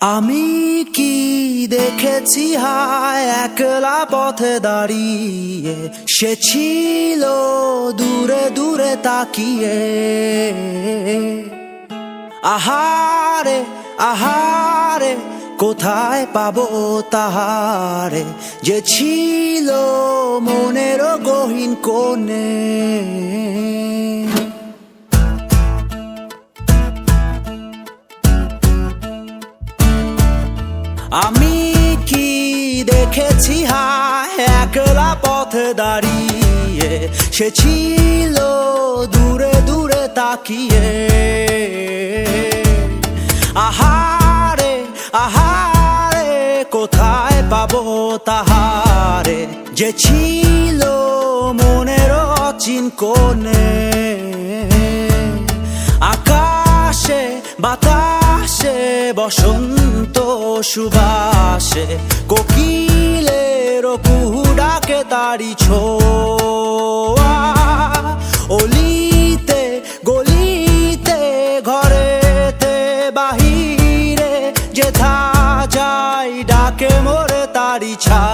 আমি কি দেখেছি? হায়, একলা পথে দাঁড়িয়ে। সে ছিল দূরে দূরে তাকিয়ে। আহারে আহারে, কোথায় পাবো তাহারে? যে ছিল মনের গহীন কোণে। আমি কি দেখেছি? হায়, একলা পথে দাঁড়িয়ে। সে ছিল দূরে দূরে তাকিয়ে। আহারে আহারে, কোথায় পাবো তাহারে? যে ছিল মনের অচিন কোণে। আকাশে, বাতাসে বসন্ত সুবাসে কোকিলের কুডাকে তারি ছোয়া। অলিতে গলিতে ঘরেতে বাহিরে যে যেথা যাই ডাকে মোরে তারি ছা